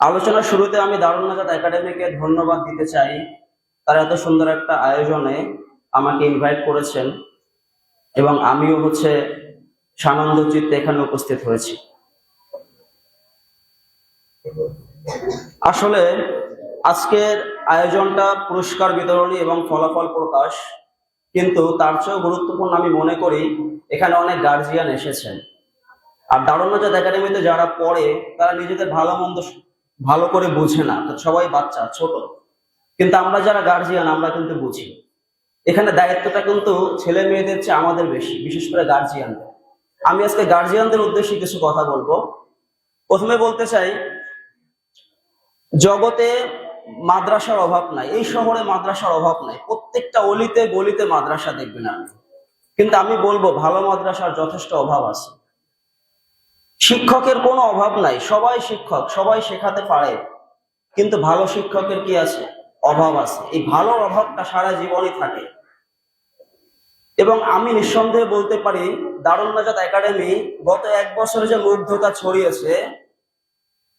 আলোচনার শুরুতে আমি দারুণ নাজাত একাডেমিকে ধন্যবাদ দিতে চাই। তারা এত সুন্দর একটা আয়োজনে আমাকে ইনভাইট করেছেন এবং আমিও হচ্ছে সানন্দ চিত্তে এখানে উপস্থিত হয়েছি। আসলে আজকের আয়োজনটা পুরস্কার বিতরণী এবং ফলাফল প্রকাশ, কিন্তু তার চেয়েও গুরুত্বপূর্ণ আমি মনে করি এখানে অনেক গার্জিয়ান এসেছেন। আর দারুণনাজাত একাডেমিতে যারা পড়ে, তারা নিজেদের ভালো মন্দ ভালো করে বুঝে না। সবাই বাচ্চা, ছোট। কিন্তু আমরা যারা গার্জিয়ান আমরা কিন্তু বুঝি। এখানে দায়িত্বটা কিন্তু ছেলে মেয়েদের চেয়ে আমাদের বেশি, বিশেষ করে গার্জিয়ানদের আমি আজকে গার্জিয়ানদের উদ্দেশ্যে কিছু কথা বলব। প্রথমে বলতে চাই, জগতে মাদ্রাসার অভাব নাই, এই শহরে মাদ্রাসার অভাব নাই। প্রত্যেকটা অলিতে গলিতে মাদ্রাসা দেখবেন আপনি। কিন্তু আমি বলব, ভালো মাদ্রাসার যথেষ্ট অভাব আছে। শিক্ষকের কোনো অভাব নাই। সবাই শিক্ষক, সবাই শেখাতে পারে। কিন্তু ভালো শিক্ষকের কি আছে? অভাব আছে। এই ভালোর অভাবটা সারা জীবনই থাকে। এবং আমি নিঃসন্দেহে বলতে পারি, দারুণ নাজাত একাডেমি গত এক বছরে যে মুগ্ধতা ছড়িয়েছে,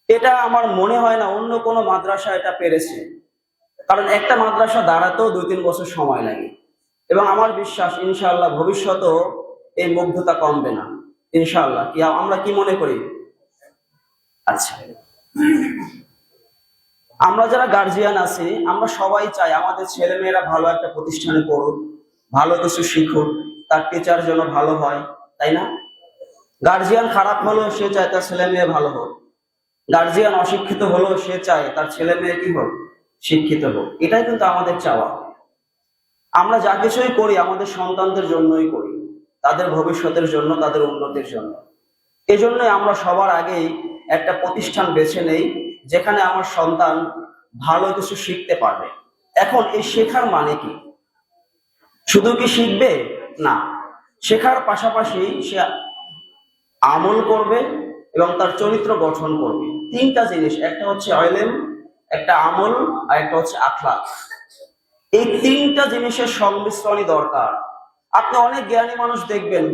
এটা আমার মনে হয় না অন্য কোনো মাদ্রাসা এটা পেরেছে। কারণ একটা মাদ্রাসা দাঁড়াতেও দুই তিন বছর সময় লাগে। এবং আমার বিশ্বাস, ইনশাআল্লাহ ভবিষ্যতেও এই মুগ্ধতা কমবে না। ইনশাআল্লাহ। কি, আমরা কি মনে করি? আচ্ছা। আমরা যারা গার্জিয়ান আছি, আমরা সবাই চাই আমাদের ছেলে মেয়েরা ভালো একটা প্রতিষ্ঠানে পড়ুক, ভালো কিছু শিখুক, তার টিচার যেন ভালো হয়, তাই না? গার্জিয়ান খারাপ হলেও সে চায় তার ছেলে মেয়ে ভালো হোক। গার্জিয়ান অশিক্ষিত হলেও সে চায় তার ছেলে মেয়ে কি হোক, শিক্ষিত হোক। এটাই কিন্তু আমাদের চাওয়া। আমরা যা কিছুই করি, আমাদের সন্তানদের জন্যই করি। তাদের ভবিষ্যতের জন্য, তাদের উন্নতির জন্য। এজন্যই আমরা সবার আগেই একটা প্রতিষ্ঠান বেছে নেই, যেখানে আমার সন্তান ভালো কিছু শিখতে পারবে। এখন এই শেখার মানে কি? শুধু কি শিখবে? না। শেখার পাশাপাশি সে আমল করবে এবং তার চরিত্র গঠন করবে। তিনটা জিনিস, একটা হচ্ছে অয়েলেম একটা আমল, আর একটা হচ্ছে আখলাক এই তিনটা জিনিসের সংমিশ্রণই দরকার। আপনি অনেক জ্ঞানী মানুষ দেখবেন,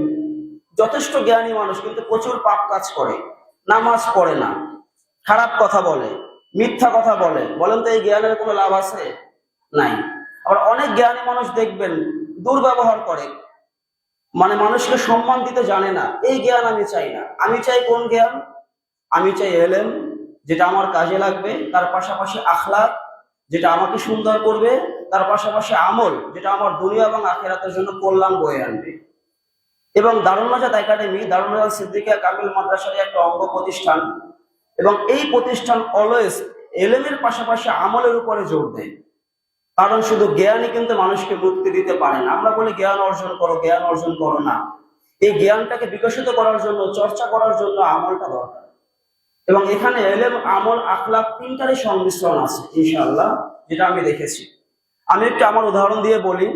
যথেষ্ট জ্ঞানী মানুষ, কিন্তু প্রচুর পাপ কাজ করে, নামাজ পড়ে না, খারাপ কথা বলে, মিথ্যা কথা বলে। বলেন তো এই জ্ঞানের কোনো লাভ আছে? নাই। আবার অনেক জ্ঞানী মানুষ দেখবেন, দুর্ব্যবহার করে। মানে মানুষকে সম্মান দিতে জানে না, এই জ্ঞান আমি চাই না। আমি চাই কোন জ্ঞান? আমি চাই এলেম, যেটা আমার কাজে লাগবে, তার পাশাপাশি আখলাক যেটা আমাকে সুন্দর করবে তার পাশাপাশি আমল, যেটা আমার দুনিয়া এবং আখেরাতের জন্য কল্যাণ বয়ে আনবে। এবং দারুণনাজাত একাডেমি দারুণনাজাত সিদ্দিকিয়া কামিল মাদ্রাসার একটা অঙ্গ প্রতিষ্ঠান। এবং এই প্রতিষ্ঠান অলওয়েজ এলেমের পাশাপাশি আমলের উপরে জোর দেয়। কারণ শুধু জ্ঞানই কিন্তু মানুষকে মুক্তি দিতে পারে না। আমরা বলি জ্ঞান অর্জন করো, জ্ঞান অর্জন করো না। এই জ্ঞানটাকে বিকশিত করার জন্য, চর্চা করার জন্য আমলটা দরকার। এবং এখানে এলেম, আমল আখলাক তিনটারই সংমিশ্রণ আছে, ইনশাআল্লাহ, যেটা আমি দেখেছি। আমি একটু আমার উদাহরণ দিয়ে বলি।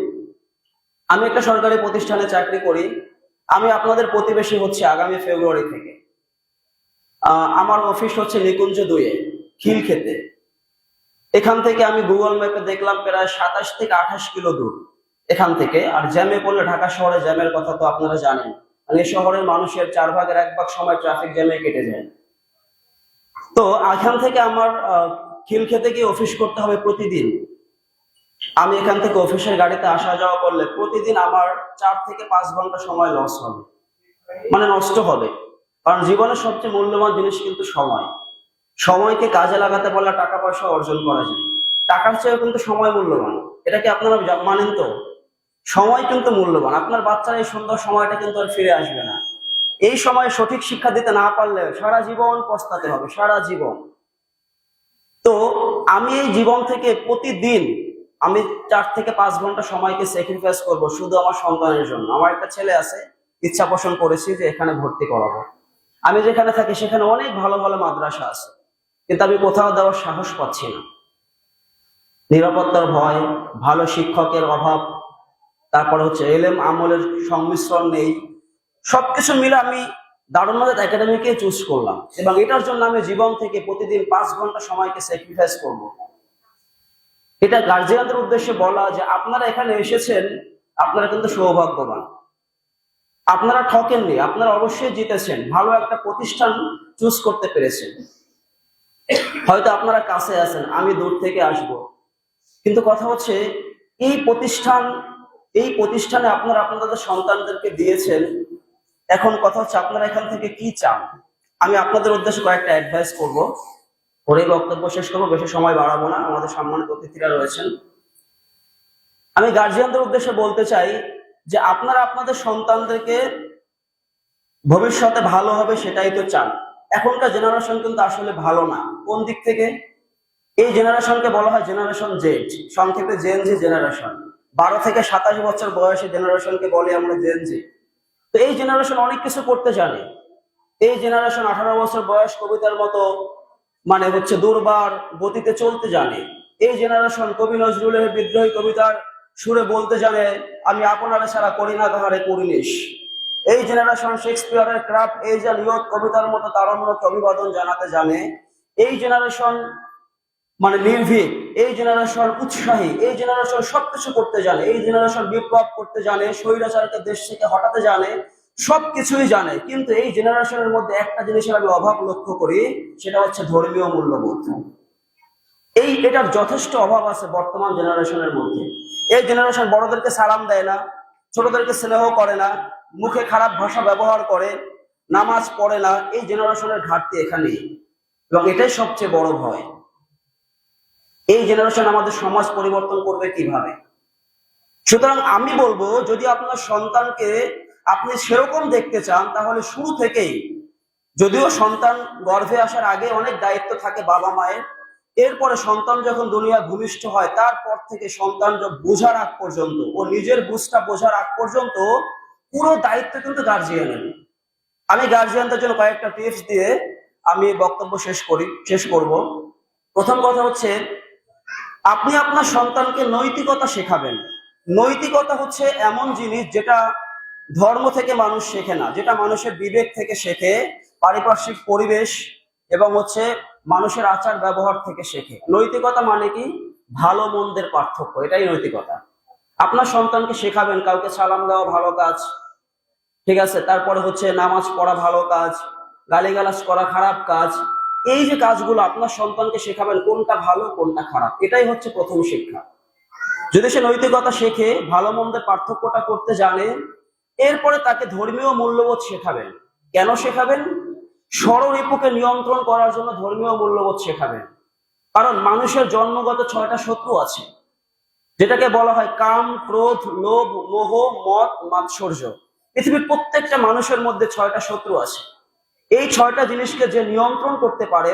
আমি একটা সরকারি প্রতিষ্ঠানে চাকরি করি। আমি আপনাদের প্রতিবেশী হচ্ছে আগামী ফেব্রুয়ারি থেকে। আমার অফিস হচ্ছে নিকুঞ্জ দুয়ে খিল খেতে এখান থেকে আমি গুগল ম্যাপে দেখলাম প্রায় সাতাশ থেকে আঠাশ কিলো দূর এখান থেকে। আর জ্যামে পড়লে ঢাকা শহরে জ্যামের কথা তো আপনারা জানেন। মানে শহরের মানুষের চার ভাগের এক ভাগ সময় ট্রাফিক জ্যামে কেটে যায়। তো এখান থেকে আমার খিল খেতে গিয়ে অফিস করতে হবে প্রতিদিন। আমি এখান থেকে অফিসের গাড়িতে আসা যাওয়া করলে প্রতিদিন আমার চার থেকে পাঁচ ঘণ্টা সময় লস হবে। মানে নষ্ট হবে। কারণ জীবনের সবচেয়ে মূল্যবান জিনিস কিন্তু সময়। সময়কে কাজে লাগাতে পারলে টাকা পয়সা অর্জন করা যায়। টাকার চেয়েও কিন্তু সময় মূল্যবান। এটা কি আপনারা মানেন তো? সময় কিন্তু মূল্যবান। আপনার বাচ্চার এই সুন্দর সময়টা কিন্তু আর ফিরে আসবে না। এই সময় সঠিক শিক্ষা দিতে না পারলে সারা জীবন পস্তাতে হবে, সারা জীবন। তো আমি এই জীবন থেকে প্রতিদিন আমি চার থেকে পাঁচ ঘণ্টা সময়কে স্যাক্রিফাইস করব শুধু আমার সন্তানের জন্য। আমার একটা ছেলে আছে, ইচ্ছা পোষণ করেছি যে এখানে ভর্তি করাবো। আমি যেখানে থাকি সেখানে অনেক ভালো ভালো মাদ্রাসা আছে, কিন্তু আমি কোথাও দেওয়ার সাহস পাচ্ছি না। নিরাপত্তার ভয়, ভালো শিক্ষকের অভাব, তারপর হচ্ছে এলএম আমলের সংমিশ্রণ নেই। সবকিছু মিলে আমি দারুণনাথ একাডেমিকে চুজ করলাম এবং এটার জন্য আমি জীবন থেকে প্রতিদিন পাঁচ ঘণ্টা সময়কে স্যাক্রিফাইস করব। এটা গার্জিয়ানদের উদ্দেশ্যে বলা যে আপনারা এখানে এসেছেন, আপনারা কিন্তু সৌভাগ্যবান। আপনারা ঠকেননি, আপনারা অবশ্যই জিতেছেন, ভালো একটা প্রতিষ্ঠান চুজ করতে পেরেছেন। হয়তো আপনারা কাছে আছেন, আমি দূর থেকে আসব। কিন্তু কথা হচ্ছে, এই প্রতিষ্ঠান, এই প্রতিষ্ঠানে আপনারা আপনাদের সন্তানদেরকে দিয়েছেন। এখন কথা হচ্ছে আপনারা এখান থেকে কি চান? আমি আপনাদের উদ্দেশ্যে কয়েকটা অ্যাডভাইস করব। পরে বক্তব্য শেষ করব, বেশি সময় বাড়াবো না, আমাদের সম্মানিত অতিথিরা রয়েছেন। আমি গার্জিয়ানদের উদ্দেশ্যে বলতে চাই যে আপনারা আপনাদের সন্তানদেরকে ভবিষ্যতে ভালো হবে সেটাই তো চান। এখনকার জেনারেশন কিন্তু আসলে ভালো না। কোন দিক থেকে? এই জেনারেশনকে বলা হয় জেনারেশন জেড সংক্ষেপে জেন জি জেনারেশন বারো থেকে সাতাশ বছর বয়সে জেনারেশনকে বলে আমরা জেন জি তো এই জেনারেশন অনেক কিছু করতে জানে। এই জেনারেশন আঠারো বছর বয়স কবিতার মতো মানে হচ্ছে দুর্বার গতিতে চলতে জানে। এই জেনারেশন কবি নজরুলের বিদ্রোহী কবিতার সুরে বলতে জানে, আমি আপনারে ছাড়া করি না, কাহারে করিনিস এই জেনারেশন শেক্সপিয়ারের ক্রাফট এই আর ইয়ত কবিতার মতো তারণ্যকে অভিবাদন জানাতে জানে, এই জেনারেশন মানে নির্ভীক, এই জেনারেশন উৎসাহী, এই জেনারেশন সবকিছু করতে জানে, এই জেনারেশন বিপ্লব করতে জানে স্বৈরাচারকে দেশ থেকে হটাতে জানে সবকিছুই জানে, কিন্তু এই জেনারেশনের মধ্যে একটা জিনিসের আমি অভাব লক্ষ্য করি, সেটা হচ্ছে ধর্মীয় মূল্যবোধ। এই, এটার যথেষ্ট অভাব আছে বর্তমান জেনারেশনের মধ্যে। এই জেনারেশন বড়দেরকে সালাম দেয় না, ছোটদেরকে স্নেহ করে না, মুখে খারাপ ভাষা ব্যবহার করে, নামাজ পড়ে না, এই জেনারেশনের ঘাটতি এখানেই। এবং এটাই সবচেয়ে বড় ভয়। এই জেনারেশন আমাদের সমাজ পরিবর্তন করবে কীভাবে? সুতরাং আমি বলব, যদি আপনার সন্তানকে আপনি সেরকম দেখতে চান, তাহলে শুরু থেকেই, যদিও সন্তান গর্ভে আসার আগে অনেক দায়িত্ব থাকে বাবা মায়ের, এরপরে সন্তান যখন দুনিয়া ভূমিষ্ঠ হয়, তারপর থেকে সন্তান বোঝার আগ পর্যন্ত, ও নিজের বুঝটা বোঝার আগ পর্যন্ত, পুরো দায়িত্ব কিন্তু গার্জিয়ানের আমি গার্জিয়ানদের জন্য কয়েকটা টিপস দিয়ে আমি বক্তব্য শেষ করি, শেষ করব। প্রথম কথা হচ্ছে, আপনি আপনার সন্তানকে নৈতিকতা শেখাবেন। নৈতিকতা হচ্ছে এমন জিনিস যেটা ধর্ম থেকে মানুষ শেখে না, যেটা মানুষের বিবেক থেকে শেখে, পারিপার্শ্বিক পরিবেশ এবং হচ্ছে মানুষের আচার ব্যবহার থেকে শেখে। নৈতিকতা মানে কি? ভালো মন্দের পার্থক্য, এটাই নৈতিকতা। আপনার সন্তানকে শেখাবেন, কাউকে সালাম দেওয়া ভালো কাজ, ঠিক আছে? তারপরে হচ্ছে নামাজ পড়া ভালো কাজ, গালিগালাজ করা খারাপ কাজ। এই যে কাজগুলো আপনার সন্তানকে শেখাবেন, কোনটা ভালো, কোনটা খারাপ, এটাই হচ্ছে প্রথম শিক্ষা। যদি সে নৈতিকতা শেখে, ভালো মন্দের পার্থক্যটা করতে জানে এরপরে তাকে ধর্মীয় মূল্যবোধ শেখাবেন। কেন শেখাবেন? ষড়রিপুকে নিয়ন্ত্রণ করার জন্য ধর্মীয় মূল্যবোধ শেখাবেন। কারণ মানুষের জন্মগত ছয়টা শত্রু আছে, যেটাকে বলা হয় কাম, ক্রোধ, লোভ, মোহ মত মাৎসর্য। পৃথিবীর প্রত্যেকটা মানুষের মধ্যে ছয়টা শত্রু আছে। এই ছয়টা জিনিসকে যে নিয়ন্ত্রণ করতে পারে,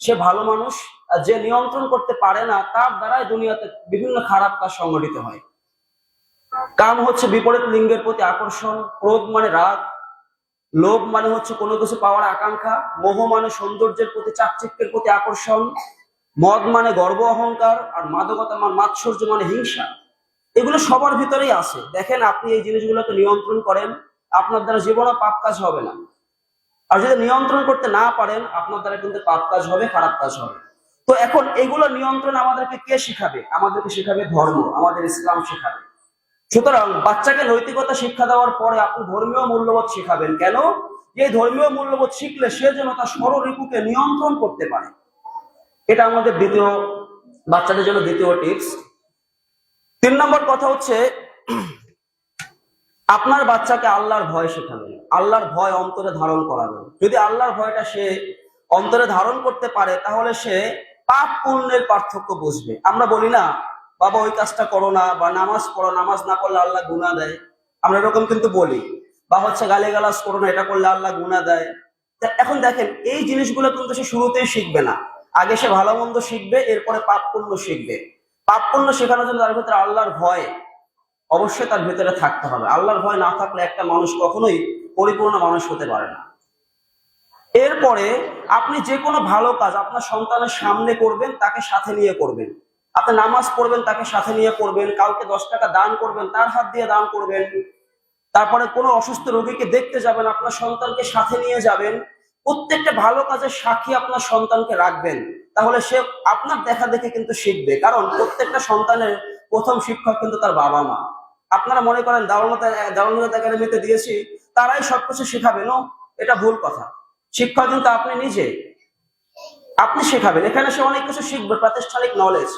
সে ভালো মানুষ, আর যে নিয়ন্ত্রণ করতে পারে না, তার দ্বারাই দুনিয়াতে বিভিন্ন খারাপ কাজ সংগঠিত হয়। কাম হচ্ছে বিপরীত লিঙ্গের প্রতি আকর্ষণ, ক্রোধ মানে রাগ, লোভ মানে হচ্ছে কোনো কিছু পাওয়ার আকাঙ্ক্ষা, মোহ মানে সৌন্দর্যের প্রতি চাকচিক্যের প্রতি আকর্ষণ, মদ মানে গর্ব অহংকার, আর মাদকতা মানে মাৎসর্য মানে হিংসা। এগুলো সবার ভিতরেই আছে। দেখেন আপনি এই জিনিসগুলোকে নিয়ন্ত্রণ করেন, আপনার দ্বারা জীবনে পাপ কাজ হবে না। আর যদি নিয়ন্ত্রণ করতে না পারেন, আপনার দ্বারা কিন্তু পাপ কাজ হবে, খারাপ কাজ হবে। তো এখন এগুলো নিয়ন্ত্রণ আমাদেরকে কে শিখাবে? আমাদেরকে শিখাবে ধর্ম, আমাদের ইসলাম শিখাবে। সুতরাং বাচ্চাকে নৈতিকতা শিক্ষা দেওয়ার পরে আপনি ধর্মীয় মূল্যবোধ শিখাবেন। কেন? যে ধর্মীয় মূল্যবোধ শিখলে সে যেন তার ষড়রিপুকে নিয়ন্ত্রণ করতে পারে। এটা আমাদের দ্বিতীয়, বাচ্চাদের জন্য দ্বিতীয় টিপস তিন নম্বর কথা হচ্ছে, আপনার বাচ্চাকে আল্লাহর ভয় শেখাবেন। আল্লাহর ভয় অন্তরে ধারণ করাবেন। যদি আল্লাহর ভয়টা সে অন্তরে ধারণ করতে পারে, তাহলে সে পাপ পুণ্যের পার্থক্য বুঝবে। আমরা বলি না বাবা, ওই কাজটা করো না বা নামাজ পড়ো, নামাজ না করলে আল্লাহ গুণা দেয়। আমরা এরকম কিন্তু বলি বা হচ্ছে গালি গালাজ করো না, এটা করলে আল্লাহ গুণা দেয়। এখন দেখেন, এই জিনিসগুলো কিন্তু সে শুরুতেই শিখবে না। আগে সে ভালো মন্দ শিখবে, এরপরে পাপ পুণ্য শিখবে। পাপ পুণ্য শেখানোর জন্য তার ভিতরে আল্লাহর ভয় অবশ্যই তার ভিতরে থাকতে হবে। আল্লাহর ভয় না থাকলে একটা মানুষ কখনোই পরিপূর্ণ মানুষ হতে পারে না। এরপরে আপনি যে কোনো ভালো কাজ আপনার সন্তানের সামনে করবেন, তাকে সাথে নিয়ে করবেন। আপনি নামাজ পড়বেন, তাকে সাথে নিয়ে পড়বেন, কাউকে দশ টাকা দান করবেন, তার হাত দিয়ে দান করবেন। তারপরে কোনো অসুস্থ রোগীকে দেখতে যাবেন, আপনার সন্তানকে সাথে নিয়ে যাবেন। প্রত্যেকটা ভালো কাজের সাক্ষী আপনার সন্তানকে রাখবেন। তাহলে সে আপনার দেখা দেখে কিন্তু শিখবে। কারণ প্রত্যেকটা সন্তানের প্রথম শিক্ষক কিন্তু তার বাবা মা। আপনারা মনে করেন দাওয়ানত দাওয়ানত একাডেমিতে দিয়েছি, তারাই সবকিছু শেখাবে। নো, এটা ভুল কথা। শিক্ষক কিন্তু আপনি নিজে। আপনি শেখাবেন। এখানে সে অনেক কিছু শিখবে, প্রাতিষ্ঠানিক নলেজ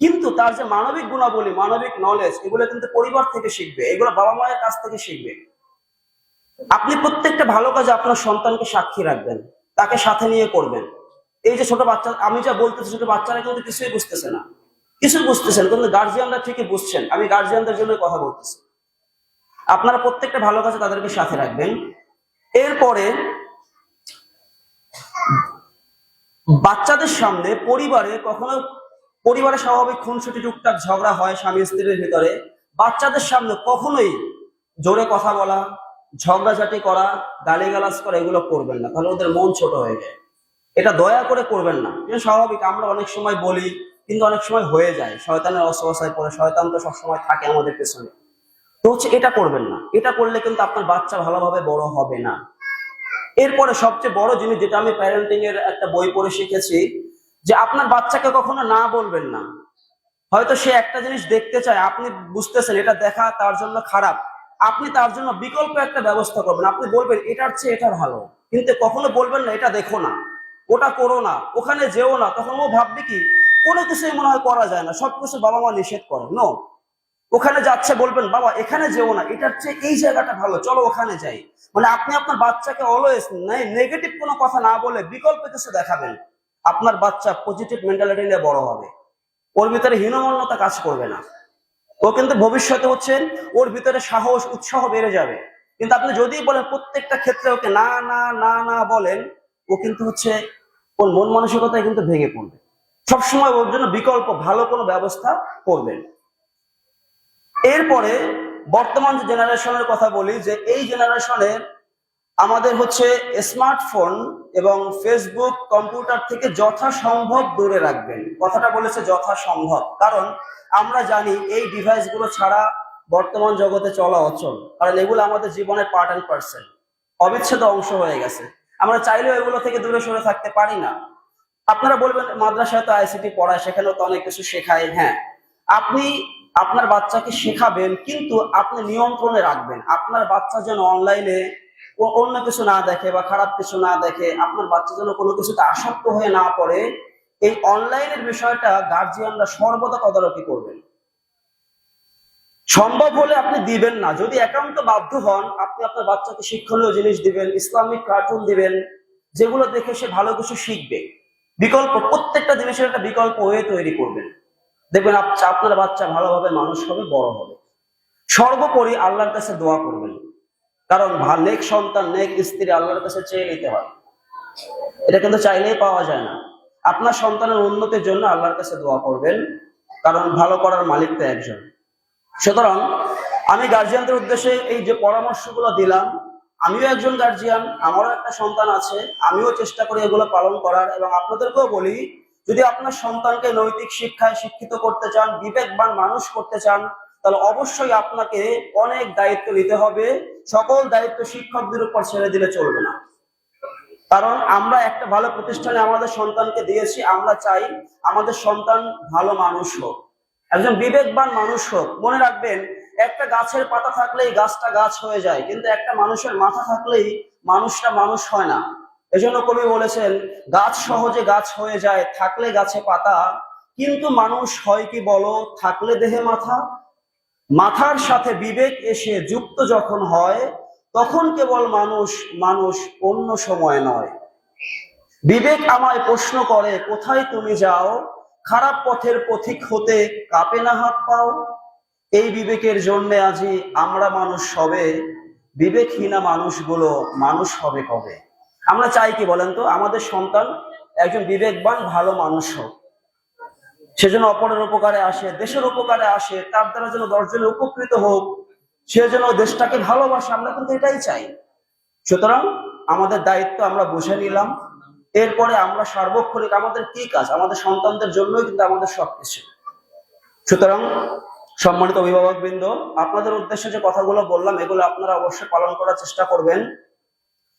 কিন্তু তার যে মানবিক গুণাবলী, মানবিক নলেজ এগুলো কিন্তু পরিবার থেকে শিখবে, এগুলো বাবা মায়ের কাছ থেকে শিখবে। আপনি প্রত্যেকটা ভালো কাজে আপনার সন্তানকে সাক্ষী রাখবেন, তাকে সাথে নিয়ে করবেন। এই যে ছোট বাচ্চা, আমি যা বলতেছি, ছোট বাচ্চারা কিন্তু কিছুই বুঝতেছে না। কিছুই বুঝতেছেন কিন্তু গার্জিয়ানরা ঠিকই বুঝছেন। আমি গার্জিয়ানদের জন্য কথা বলতেছি। আপনারা প্রত্যেকটা ভালো কাজে তাদেরকে সাথে রাখবেন। এরপরে, বাচ্চাদের সামনে পরিবারে কখনো পরিবারে স্বাভাবিক খুনসুটি টুকটাক ঝগড়া হয় স্বামী স্ত্রীর ভিতরে। বাচ্চাদের সামনে কখনোই জোরে কথা বলা, ঝগড়াঝাটি করা, গালিগালাজ করা এগুলো করবেন না। তাহলে ওদের মন ছোট হয়ে যায়। এটা দয়া করে করবেন না। এটা স্বাভাবিক, আমরা অনেক সময় বলি, কিন্তু অনেক সময় হয়ে যায়। শয়তানের অসবাসায় পড়ে, শয়তান তো সবসময় থাকে আমাদের পেছনে। তো হচ্ছে এটা করবেন না। এটা করলে কিন্তু আপনার বাচ্চা ভালোভাবে বড় হবে না। এরপরে সবচেয়ে বড় জিনিস যেটা আমি প্যারেন্টিং এর একটা বই পড়ে শিখেছি যে আপনার বাচ্চাকে কখনো না বলবেন না। হয়তো সে একটা জিনিস দেখতে চায়, আপনি বুঝতেছেন, এটা দেখা তার জন্য খারাপ। আপনি তার জন্য বিকল্প একটা ব্যবস্থা করবেন। আপনি বলবেন, এটার চেয়ে এটা ভালো। কিন্তু কখনো বলবেন না, এটা দেখো না। ওটা করো না। ওখানে যেও না। তখন ও ভাববে কি, কোনো কিছুই মনে হয় করা যায় না। সবকিছু বাবা মা নিষেধ করে। নো ওখানে যাচ্ছে, বলবেন, বাবা, এখানে যেও না। এটার চেয়ে এই জায়গাটা ভালো। চলো ওখানে যাই। মানে আপনি আপনার বাচ্চাকে অলওয়েজ নেগেটিভ কোনো কথা না বলে বিকল্প কিছু দেখাবেন। আপনার বাচ্চা পজিটিভ মেন্টালিটি নিয়ে বড় হবে। ওর ভিতরে হীনমন্যতা কাজ করবে না। ও কিন্তু ভবিষ্যতে হচ্ছে ওর ভিতরে সাহস, উৎসাহ বেড়ে যাবে। কিন্তু আপনি যদি বলেন প্রত্যেকটা ক্ষেত্রে ওকে না না না না বলেন, ও কিন্তু হচ্ছে ওর মন মানসিকতায় কিন্তু ভেঙে পড়বে। সবসময় ওর জন্য বিকল্প, ভালো কোনো ব্যবস্থা করবেন। এরপরে বর্তমান যে জেনারেশনের কথা বলি, যে এই জেনারেশনের আমাদের হচ্ছে স্মার্টফোন এবং ফেসবুক কম্পিউটার থেকে যথাসম্ভব দূরে রাখবেন। কথাটা বলেছে যথাসম্ভব। কারণ আমরা জানি এই ডিভাইসগুলো ছাড়া বর্তমান জগতে চলা অচল। কারণ এগুলো আমাদের জীবনের পার্ট অ্যান্ড পার্সেন্ট অবিচ্ছেদ্য অংশ হয়ে গেছে। আমরা চাইলেও এগুলো থেকে দূরে সরে থাকতে পারি না। আপনারা বলবেন, মাদ্রাসায় তো আইসিটি পড়ায়, সেখানেও তো অনেক কিছু শেখায়। হ্যাঁ আপনি আপনার বাচ্চাকে শেখাবেন, কিন্তু আপনি নিয়ন্ত্রণে রাখবেন। আপনার বাচ্চা যেন অনলাইনে অন্য কিছু না দেখে বা খারাপ কিছু না দেখে আপনার বাচ্চা যেন কোনো কিছুতে আসক্ত হয়ে না পড়ে, এই অনলাইনের বিষয়টা গার্জিয়ানরা সর্বদা তদারকি করবেন। সম্ভব হলে আপনি দিবেন না। যদি একান্ত বাধ্য হন, আপনি আপনার বাচ্চাকে শিক্ষণীয় জিনিস দিবেন, ইসলামিক কার্টুন দিবেন, যেগুলো দেখে সে ভালো কিছু শিখবে। বিকল্প, প্রত্যেকটা জিনিসের একটা বিকল্প হয়ে তৈরি করবেন। দেখবেন আপনার বাচ্চা ভালোভাবে মানুষ হবে, বড় হবে। সর্বোপরি আল্লাহর কাছে দোয়া করবেন। কারণ নেক সন্তান, নেক স্ত্রী আল্লাহর কাছে চেয়ে নিতে হয়। এটা কিন্তু চাইলেই পাওয়া যায় না। আপনার সন্তানের উন্নতির জন্য আল্লাহর কাছে দোয়া করবেন, কারণ ভালো করার মালিক তো একজন। সুতরাং আমি গার্জিয়ানদের উদ্দেশ্যে এই যে পরামর্শগুলো দিলাম, আমিও একজন গার্জিয়ান আমারও একটা সন্তান আছে, আমিও চেষ্টা করি এগুলো পালন করার এবং আপনাদেরকেও বলি, যদি আপনার সন্তানকে নৈতিক শিক্ষায় শিক্ষিত করতে চান, বিবেকবান মানুষ করতে চান তাহলে অবশ্যই আপনাকে অনেক দায়িত্ব নিতে হবে। সকল দায়িত্ব শিক্ষকদের উপর ছেড়ে দিলে চলবে না। কারণ আমরা একটা ভালো প্রতিষ্ঠানে আমাদের সন্তানকে দিয়েছি, আমরা চাই আমাদের সন্তান ভালো মানুষ হোক। একজন বিবেকবান মানুষ হোক। মনে রাখবেন, একটা গাছের পাতা থাকলেই গাছটা গাছ হয়ে যায়, কিন্তু একটা মানুষের মাথা থাকলেই মানুষটা মানুষ হয় না। এজন্য কবি বলেছেন, গাছ সহজে গাছ হয়ে যায়, থাকলে গাছে পাতা, কিন্তু মানুষ হয় কি বলো, থাকলে দেহে মাথা মাথার সাথে বিবেক এসে যুক্ত যখন হয়, তখন কেবল মানুষ মানুষ অন্য সময় নয়। বিবেক আমায় প্রশ্ন করে, কোথায় তুমি যাও? খারাপ পথের পথিক হতে কাপে না হাত পাও? এই বিবেকের জন্য আজি আমরা মানুষ হবে, বিবেকহীনা মানুষগুলো মানুষ হবে কবে? আমরা চাই কি বলেন তো? আমাদের সন্তান একজন বিবেকবান, ভালো মানুষ হোক। সেজন্য অপরের উপকারে আসে, দেশের উপকারে আসে, তার দ্বারা যেন দশজনের উপকৃত হোক, সে যেন দেশটাকে ভালোবাসে, আমরা কিন্তু এটাই চাই। সুতরাং আমাদের দায়িত্ব আমরা বুঝে নিলাম, এরপরে আমরা সার্বক্ষণিক আমাদের কি কাজ, আমাদের সন্তানদের জন্যই কিন্তু আমাদের সবকিছু। সুতরাং সম্মানিত অভিভাবক বৃন্দ আপনাদের উদ্দেশ্যে যে কথাগুলো বললাম, এগুলো আপনারা অবশ্যই পালন করার চেষ্টা করবেন।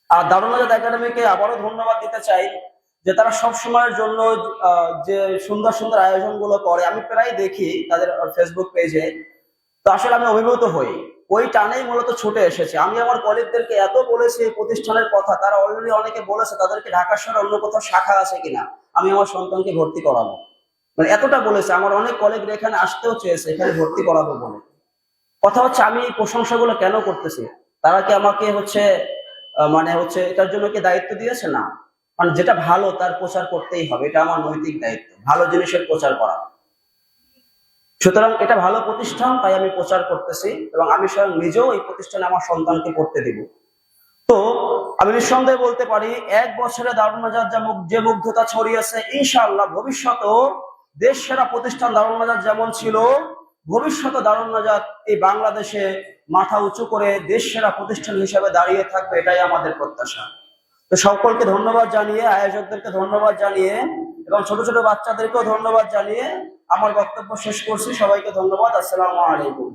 আর দারুণাজাত একাডেমিকে আবারও ধন্যবাদ দিতে চাই। যে তারা সব সময়ের জন্য যে সুন্দর সুন্দর আয়োজনগুলো করে, আমি প্রায় দেখি তাদের ফেসবুক পেজে তো আসলে আমি অভিভূত হই। ওই টানেই মূলত ছুটে এসেছে। আমি আমার কলিগদেরকে এত বলেছি এই প্রতিষ্ঠানের কথা, তারা অলরেডি অনেকে বলেছে, তাদেরকে ঢাকা শহরে অন্য কোথাও শাখা আছে কিনা, আমি আমার সন্তানকে ভর্তি করাবো। মানে এতটা বলেছে, আমার অনেক কলেজরা এখানে আসতেও চেয়েছে, এখানে ভর্তি করাবো বলে। কথা হচ্ছে, আমি এই প্রশংসাগুলো কেন করতেছি? তারা কি আমাকে হচ্ছে মানে হচ্ছে এটার জন্য কি দায়িত্ব দিয়েছে? না। মানে যেটা ভালো তার প্রচার করতেই হবে, এটা আমার নৈতিক দায়িত্ব। ভালো জিনিসের প্রচার করা। সুতরাং এটা ভালো প্রতিষ্ঠান, তাই আমি প্রচার করতেছি এবং আমি স্বয়ং নিজেও এই প্রতিষ্ঠানে আমার সন্তানকে পড়তে দিব। তো আমি নিঃসন্দেহে বলতে পারি, এক বছরে দারুণ নাজার যা যে মুগ্ধতা ছড়িয়েছে, ইনশাআল্লাহ ভবিষ্যতেও দেশ সেরা প্রতিষ্ঠান দারুণ নাজার যেমন ছিল, ভবিষ্যতে দারুণ নাজার এই বাংলাদেশে মাথা উঁচু করে দেশ সেরা প্রতিষ্ঠান হিসেবে দাঁড়িয়ে থাকবে, এটাই আমাদের প্রত্যাশা। তো সকলকে ধন্যবাদ জানিয়ে, আয়োজকদেরকে ধন্যবাদ জানিয়ে এবং ছোট ছোট বাচ্চাদেরকেও ধন্যবাদ জানিয়ে আমার বক্তব্য শেষ করছি। সবাইকে ধন্যবাদ। আসসালাম আলাইকুম।